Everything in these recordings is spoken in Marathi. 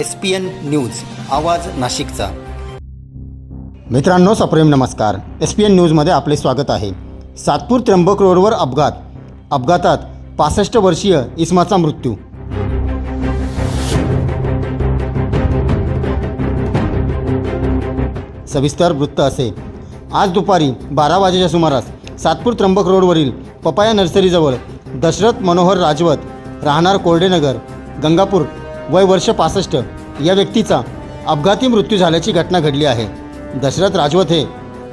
एस पी एन न्यूज आवाज नाशिकचा. मित्रांनो सप्रेम नमस्कार. एस पी एन न्यूजमध्ये आपले स्वागत आहे. सातपूर त्र्यंबक रोडवर अपघात. अपघातात पासष्ट वर्षीय इस्माचा मृत्यू. सविस्तर वृत्त असे. आज दुपारी बारा वाजेच्या सुमारास सातपूर त्र्यंबक रोडवरील पपाया नर्सरीजवळ दशरथ मनोहर राजवत राहणार कोरडेनगर गंगापूर वय वर्ष पासष्ट. या व्यक्तीचा अपघाती मृत्यू झाल्याची घटना घडली आहे. दशरथ राजवत हे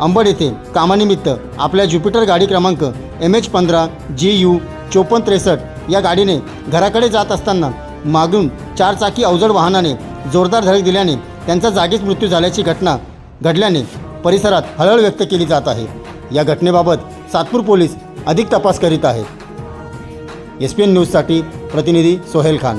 अंबड येथे कामानिमित्त आपल्या ज्युपिटर गाडी क्रमांक एम एच पंधरा जी यू चोपन्न त्रेसष्ट या गाडीने घराकडे जात असताना मागून चारचाकी अवजड वाहनाने जोरदार धडक दिल्याने त्यांचा जागीच मृत्यू झाल्याची घटना घडल्याने परिसरात हळहळ व्यक्त केली जात आहे. या घटनेबाबत सातपूर पोलीस अधिक तपास करीत आहेत. एस पी एन न्यूजसाठी प्रतिनिधी सोहेल खान.